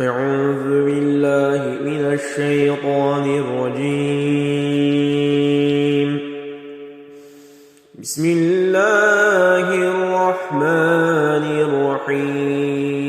أعوذ بالله من الشيطان الرجيم بسم الله الرحمن الرحيم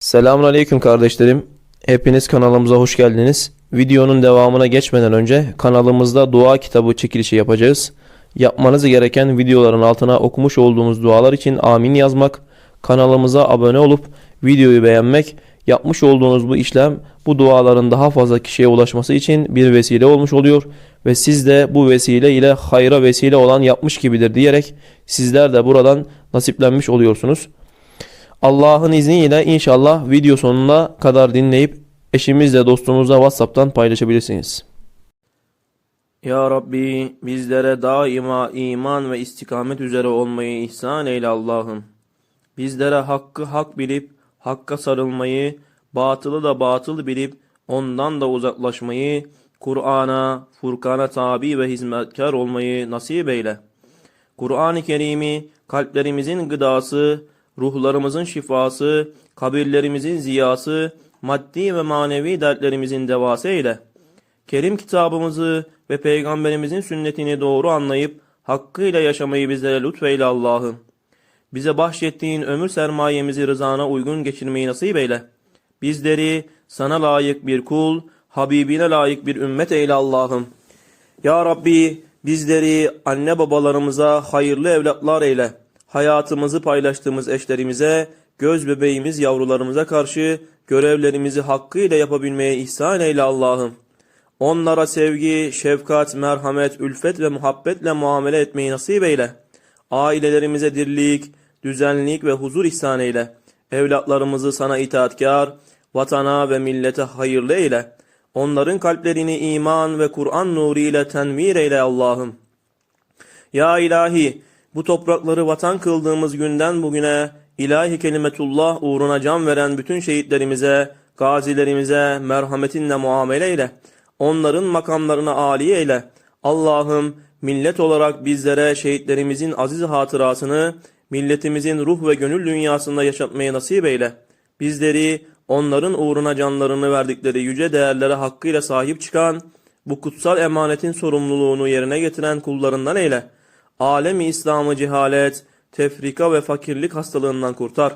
Selamünaleyküm kardeşlerim. Hepiniz kanalımıza hoş geldiniz. Videonun devamına geçmeden önce kanalımızda dua kitabı çekilişi yapacağız. Yapmanız gereken videoların altına okumuş olduğumuz dualar için amin yazmak, kanalımıza abone olup videoyu beğenmek, yapmış olduğunuz bu işlem bu duaların daha fazla kişiye ulaşması için bir vesile olmuş oluyor ve siz de bu vesile ile hayra vesile olan yapmış gibidir diyerek sizler de buradan nasiplenmiş oluyorsunuz. Allah'ın izniyle inşallah video sonuna kadar dinleyip eşimizle dostumuzla WhatsApp'tan paylaşabilirsiniz. Ya Rabbi bizlere daima iman ve istikamet üzere olmayı ihsan eyle Allah'ım. Bizlere hakkı hak bilip hakka sarılmayı, batılı da batıl bilip ondan da uzaklaşmayı, Kur'an'a, Furkan'a tabi ve hizmetkar olmayı nasip eyle. Kur'an-ı Kerim'i kalplerimizin gıdası, ruhlarımızın şifası, kabirlerimizin ziyası, maddi ve manevi dertlerimizin devası eyle. Kerim kitabımızı ve peygamberimizin sünnetini doğru anlayıp hakkıyla yaşamayı bizlere lütfeyle Allah'ım. Bize bahşettiğin ömür sermayemizi rızana uygun geçirmeyi nasip eyle. Bizleri sana layık bir kul, Habibine layık bir ümmet eyle Allah'ım. Ya Rabbi bizleri anne babalarımıza hayırlı evlatlar eyle. Hayatımızı paylaştığımız eşlerimize, göz bebeğimiz yavrularımıza karşı görevlerimizi hakkıyla yapabilmeye ihsan eyle Allah'ım. Onlara sevgi, şefkat, merhamet, ülfet ve muhabbetle muamele etmeyi nasip eyle. Ailelerimize dirlik, düzenlik ve huzur ihsan eyle. Evlatlarımızı sana itaatkar, vatana ve millete hayırlı eyle. Onların kalplerini iman ve Kur'an nuru ile tenvir eyle Allah'ım. Ya ilahi, bu toprakları vatan kıldığımız günden bugüne ilahi kelimetullah uğruna can veren bütün şehitlerimize, gazilerimize merhametinle muamele eyle. Onların makamlarına âli eyle. Allah'ım millet olarak bizlere şehitlerimizin aziz hatırasını milletimizin ruh ve gönül dünyasında yaşatmayı nasip eyle. Bizleri onların uğruna canlarını verdikleri yüce değerlere hakkıyla sahip çıkan, bu kutsal emanetin sorumluluğunu yerine getiren kullarından eyle. Alemi İslam'ı cehalet, tefrika ve fakirlik hastalığından kurtar.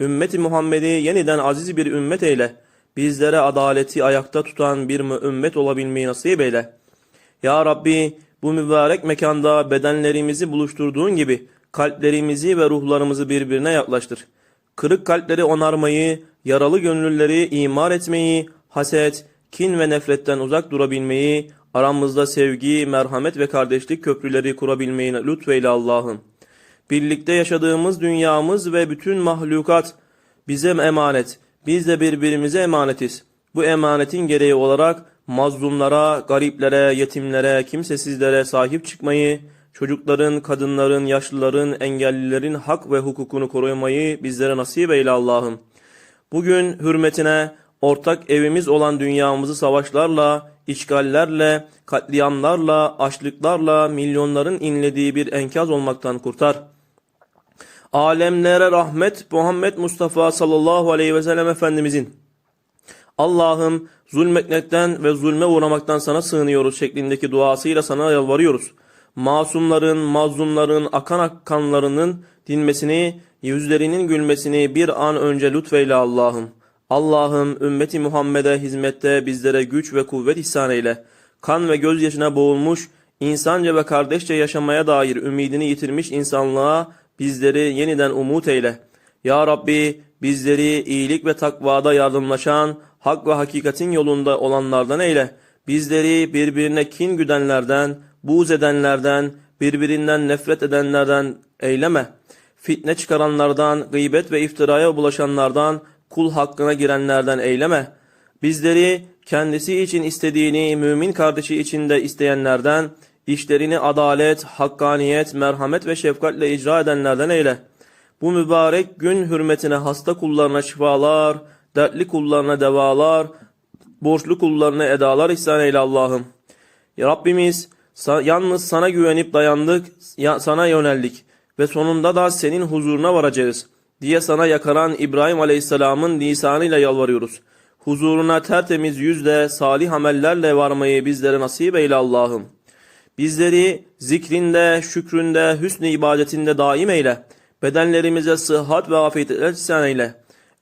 Ümmeti Muhammed'i yeniden aziz bir ümmet eyle. Bizlere adaleti ayakta tutan bir ümmet olabilmeyi nasip eyle. Ya Rabbi bu mübarek mekanda bedenlerimizi buluşturduğun gibi kalplerimizi ve ruhlarımızı birbirine yaklaştır. Kırık kalpleri onarmayı, yaralı gönülleri imar etmeyi, haset, kin ve nefretten uzak durabilmeyi, aramızda sevgi, merhamet ve kardeşlik köprüleri kurabilmeyi lütfeyle Allah'ım. Birlikte yaşadığımız dünyamız ve bütün mahlukat bize emanet. Biz de birbirimize emanetiz. Bu emanetin gereği olarak mazlumlara, gariplere, yetimlere, kimsesizlere sahip çıkmayı, çocukların, kadınların, yaşlıların, engellilerin hak ve hukukunu korumayı bizlere nasip eyle Allah'ım. Bugün hürmetine ortak evimiz olan dünyamızı savaşlarla, işgallerle, katliamlarla, açlıklarla milyonların inlediği bir enkaz olmaktan kurtar. Alemlere rahmet Muhammed Mustafa sallallahu aleyhi ve sellem Efendimizin Allah'ım zulmetmekten ve zulme uğramaktan sana sığınıyoruz şeklindeki duasıyla sana yalvarıyoruz. Masumların, mazlumların, akan kanlarının dinmesini, yüzlerinin gülmesini bir an önce lütfeyle Allah'ım. Allah'ım ümmeti Muhammed'e hizmette bizlere güç ve kuvvet ihsan eyle. Kan ve gözyaşına boğulmuş, insanca ve kardeşçe yaşamaya dair ümidini yitirmiş insanlığa bizleri yeniden umut eyle. Ya Rabbi bizleri iyilik ve takvada yardımlaşan, hak ve hakikatin yolunda olanlardan eyle. Bizleri birbirine kin güdenlerden, buğz edenlerden, birbirinden nefret edenlerden eyleme. Fitne çıkaranlardan, gıybet ve iftiraya bulaşanlardan, kul hakkına girenlerden eyleme. Bizleri kendisi için istediğini mümin kardeşi için de isteyenlerden, işlerini adalet, hakkaniyet, merhamet ve şefkatle icra edenlerden eyle. Bu mübarek gün hürmetine hasta kullarına şifalar, dertli kullarına devalar, borçlu kullarına edalar ihsan eyle Allah'ım. Ya Rabbimiz sa- yalnız sana güvenip dayandık, ya- sana yöneldik ve sonunda da senin huzuruna varacağız. diye sana yakaran İbrahim Aleyhisselam'ın lisanıyla yalvarıyoruz. Huzuruna tertemiz yüzle, salih amellerle varmayı bizlere nasip eyle Allah'ım. Bizleri zikrinde, şükründe, hüsnü ibadetinde daim eyle. Bedenlerimize sıhhat ve afiyet ihsan eyle.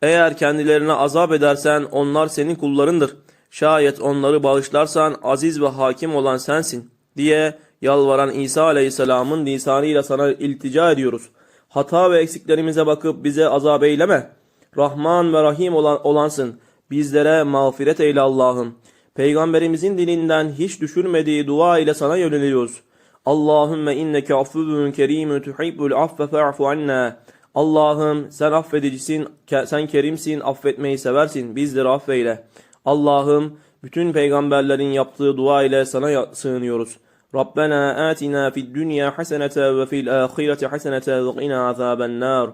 Eğer kendilerine azap edersen onlar senin kullarındır. Şayet onları bağışlarsan aziz ve hakim olan sensin diye yalvaran İsa Aleyhisselam'ın lisanıyla sana iltica ediyoruz. Hata ve eksiklerimize bakıp bize azap eyleme. Rahman ve Rahim olan, olansın. Bizlere mağfiret eyle Allah'ım. Peygamberimizin dilinden hiç düşürmediği dua ile sana yöneliyoruz. Allahümme inneke affuvun kerimün tuhibbul affe fa'fu anna. Allah'ım sen affedicisin, sen kerimsin, affetmeyi seversin. Bizleri affeyle. Allah'ım bütün peygamberlerin yaptığı dua ile sana sığınıyoruz. Fid dünya hasenete ve fil ahireti hasenete ve qina azaben nar.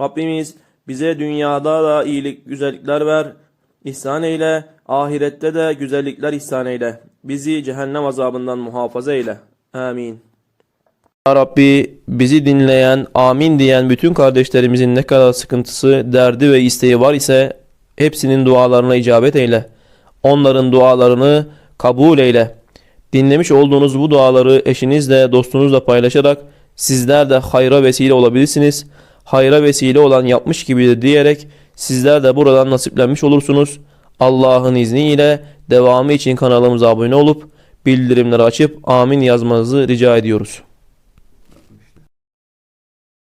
Rabbimiz bize dünyada da iyilik, güzellikler ver, ihsan eyle, ahirette de güzellikler ihsan eyle. Bizi cehennem azabından muhafaza eyle. Amin. Ya Rabbi bizi dinleyen, amin diyen bütün kardeşlerimizin ne kadar sıkıntısı, derdi ve isteği var ise hepsinin dualarına icabet eyle. Onların dualarını kabul eyle. Dinlemiş olduğunuz bu duaları eşinizle, dostunuzla paylaşarak sizler de hayra vesile olabilirsiniz. Hayra vesile olan yapmış gibidir diyerek sizler de buradan nasiplenmiş olursunuz. Allah'ın izniyle devamı için kanalımıza abone olup bildirimleri açıp amin yazmanızı rica ediyoruz.